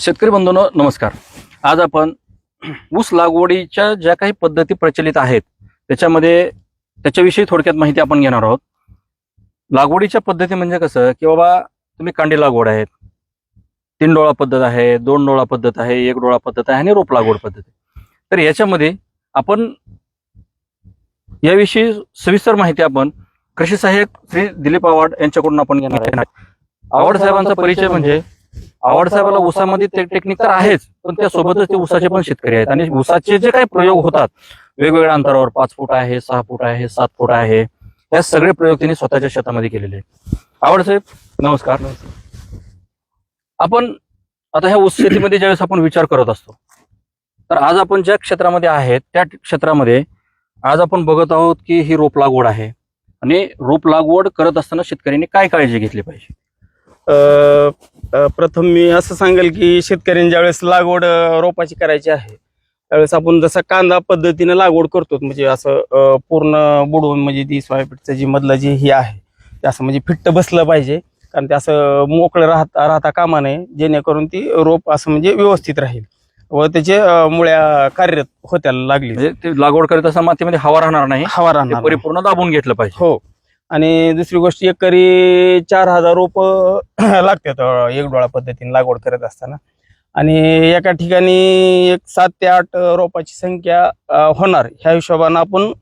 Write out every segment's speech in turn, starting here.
शेतकरी बंधूंनो नमस्कार. आज आपण ऊस लागवडीच्या ज्या काही पद्धती प्रचलित आहेत त्याच्यामध्ये त्याच्याविषयी थोडक्यात माहिती आपण घेणार आहोत. लागवडीच्या पद्धती म्हणजे कसं की बाबा तुम्ही कांडी लागवड आहेत तीन डोळा पद्धत आहे दोन डोळा पद्धत आहे एक डोळा पद्धत आहे आणि रोप लागवड पद्धत आहे. तर याच्यामध्ये आपण याविषयी सविस्तर माहिती आपण कृषी सहाय्यक श्री दिलीप आव्हाड यांच्याकडून आपण घेणार आहे आव्हाड साहेबांचा परिचय म्हणजे आव्हाड साहेबाला ऊसामध्ये ते टेक्निक तर आहेच पण त्यासोबतच ते ऊसाचे पण शेतकरी आहेत. आणि ऊसाचे जे काही प्रयोग होतात वेगवेगळ्या अंतरावर पाच फूट आहे सहा फूट आहे सात फूट आहे या सगळे प्रयोग त्यांनी स्वतःच्या शेतामध्ये केलेले आहेत. आवड साहेब नमस्कार. आपण आता ह्या ऊस शेतीमध्ये ज्यावेळेस आपण विचार करत असतो तर आज आपण ज्या क्षेत्रामध्ये आहेत त्या क्षेत्रामध्ये आज आपण बघत आहोत की ही रोप लागवड आहे. आणि रोप लागवड करत असताना शेतकऱ्यांनी काय काळजी घेतली पाहिजे? अ, प्रथम मी असं सांगेल की शेतकऱ्यांनी ज्यावेळेस लागवड अ, रोपाची करायची आहे त्यावेळेस आपण जसं कांदा पद्धतीनं लागवड करतो म्हणजे असं अ, पूर्ण बुडवून म्हणजे ती सोयाबीनचं जी मधलं जे हे आहे ते असं म्हणजे फिट्ट बसलं पाहिजे कारण ते असं मोकळं राहता राहता कामा नये जेणेकरून ती रोप असं म्हणजे व्यवस्थित राहील व त्याचे अ, मुळ्या कार्यरत होत्याला लागली. म्हणजे ते लागवड करत असताना मातीमध्ये हवा राहणार नाही हवा ते राहणार नाही. परिपूर्ण दाबून घेतलं पाहिजे. हो. आणि दुसरी गोष्ट एकरी चार हजार रोप लागतात एक डोळा पद्धतीने लागवड करत असताना. आणि एका ठिकाणी एक सात ते आठ रोपाची संख्या होणार. ह्या हिशोबानं आपण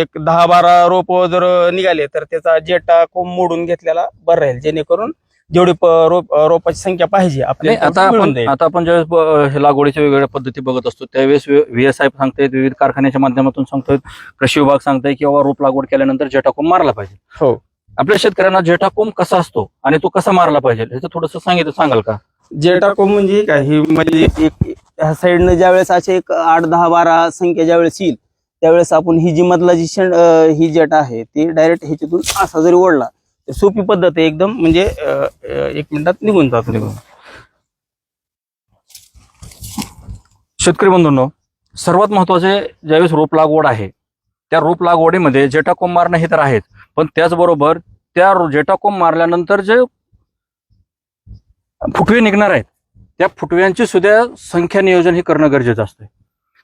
एक दहा बारा रोप जर निघाले तर त्याचा जेटा कोंब मोडून घेतलेला बरं राहील. जेणेकरून जेवढी रोप रोपाची संख्या पाहिजे आपल्याला आता आपण. आता आपण ज्यावेळेस लागवडीच्या वेगवेगळ्या पद्धती बघत असतो त्यावेळेस व्ही एस आय सांगतायत विविध कारखान्याच्या माध्यमातून सांगतोय कृषी विभाग सांगताय की बाबा रोप लागवड केल्यानंतर जेटाकोम मारला पाहिजे. हो. आपल्या शेतकऱ्यांना जेटाकोम कसा असतो आणि तो कसा मारला पाहिजे ह्याचं थोडंसं सांगितलं सांगाल का? जेटा कोंब म्हणजे काय? ही म्हणजे एक ह्या साईडनं ज्यावेळेस असे एक आठ दहा बारा संख्या ज्यावेळेस येईल त्यावेळेस आपण ही जी मधला जी अं, ही जेट आहे ती डायरेक्ट ह्याच्यातून असा जरी ओढला सोपी पद्धत आहे एकदम म्हणजे एक मिनिटात निघून जातो. निघून शेतकरी बंधूंनो सर्वात महत्त्वाचे ज्यावेळेस रोप लागवड आहे त्या रोप लागवडीमध्ये जेटाकोम मारणं हे तर आहेच पण त्याचबरोबर त्या जेटाकोम मारल्यानंतर जे फुटवे निघणार आहेत त्या फुटव्यांची सुद्धा संख्या नियोजन हे करणं गरजेचं असतं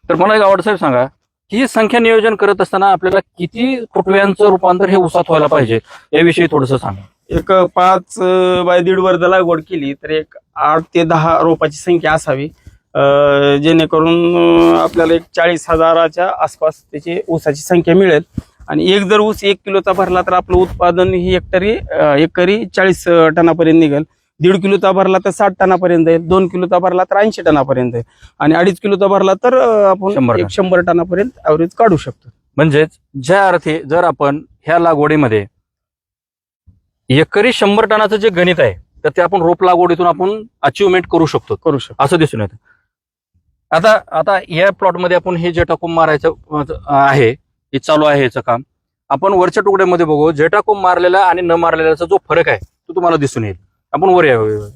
तर मला एक आवड साहेब सांगा ही संख्या नियोजन करत असताना आपल्याला किती फुटव्यांचं रूपांतर हे उसात व्हायला पाहिजे याविषयी थोडंसं सांगा. एक पाच बाय दीड वर्ध लागवड केली तर एक आठ ते दहा रोपाची संख्या असावी. जेणेकरून आपल्याला एक चाळीस हजाराच्या आसपास त्याची ऊसाची संख्या मिळेल. आणि एक जर ऊस एक किलोचा भरला तर आपलं उत्पादन ही एकतरी एकरी चाळीस टनापर्यंत निघेल. दीड किलोचा भरला तर साठ टनापर्यंत जाईल दोन किलोचा भरला तर ऐंशी टनापर्यंत जाईल आणि अडीच किलोचा भरला तर आपण. एक शंभर टनापर्यंत ॲव्हरेज काढू शकतो. म्हणजेच ज्या अर्थी जर आपण ह्या लागवडीमध्ये एकरी शंभर टनाचं जे गणित आहे तर ते आपण रोप लागवडीतून आपण अचिव्हमेंट करू शकतो. करू शकतो. असं दिसून येतं. आता आता या प्लॉटमध्ये आपण हे जे टाकून मारायचं आहे हे चालू आहे याचं काम. आपण वरच्या तुकड्यामध्ये बघू जे टाकून मारलेला आणि न मारलेल्याचा जो फरक आहे तो तुम्हाला दिसून येईल. आपण वर यावं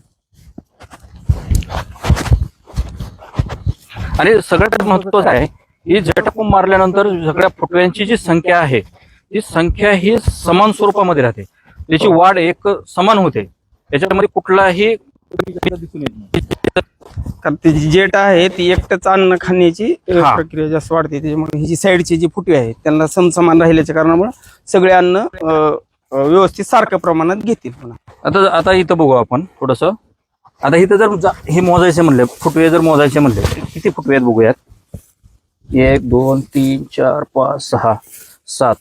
आणि सगळ्यात महत्वाचं आहे ही जे टाकून मारल्यानंतर सगळ्या फुटव्यांची जी संख्या आहे ती संख्या ही समान स्वरूपामध्ये राहते. त्याची वाढ एक समान होते. याच्यामध्ये कुठलाही कारण ती जी जेट आहे ती एकटंच अन्न खाण्याची हा. प्रक्रिया जास्त वाढते. त्याच्यामुळे ही जी साईडची जी फुटवे आहेत त्यांना समसमान राहिल्याच्या कारणामुळे सगळे अन्न अ, अ, व्यवस्थित सारख्या प्रमाणात घेतील पुन्हा. आता आता इथं बघू आपण थोडंसं. आता इथं जर जा- हे मोजायचे म्हणले फुटवे जर मोजायचे म्हणले किती फुटवे आहेत बघूयात? एक दोन तीन चार पाच सहा सात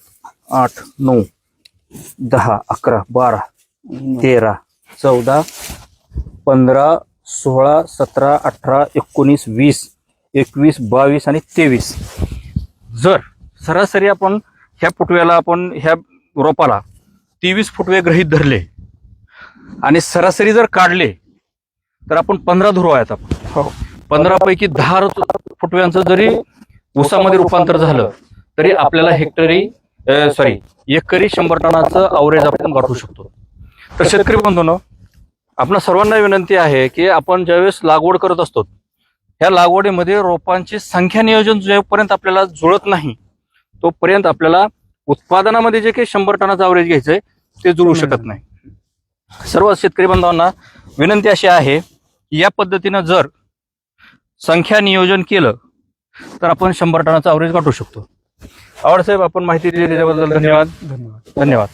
आठ नऊ दहा अकरा बारा तेरा चौदा पंधरा सोळा सतरा अठरा एकोणीस वीस एकवीस बावीस आणि तेवीस. जर सरासरी आपण ह्या फुटव्याला आपण ह्या रोपाला तेवीस फुटवे गृहीत धरले आणि सरासरी जर काढले तर आपण पंधरा धुरू आहेत आपण. हो. पंधरा पैकी दहा फुटव्यांचं जरी ऊसामध्ये रूपांतर झालं तरी आपल्याला हेक्टरी सॉरी एकरी शंभर टनाचं अवरेज आपण गाठू शकतो. तर शेतकरी बंधूंनो आपल्या सर्वांना विनंती आहे की आपण ज्यावेळेस लागवड करत असतो ह्या लागवडीमध्ये रोपांची संख्या नियोजन जोपर्यंत आपल्याला जुळत नाही तोपर्यंत आपल्याला उत्पादनामध्ये जे काही शंभर टनाचं अवरेज घ्यायचंय ते जुळू शकत नाही. सर्व शेतकरी बांधवांना विनंती अशी आहे या पद्धतीनं जर संख्या नियोजन केलं तर आपण शंभर टनाचा अवरेज गाठू शकतो. आवड साहेब आपण माहिती दिली त्याच्याबद्दल धन्यवाद. धन्यवाद. धन्यवाद.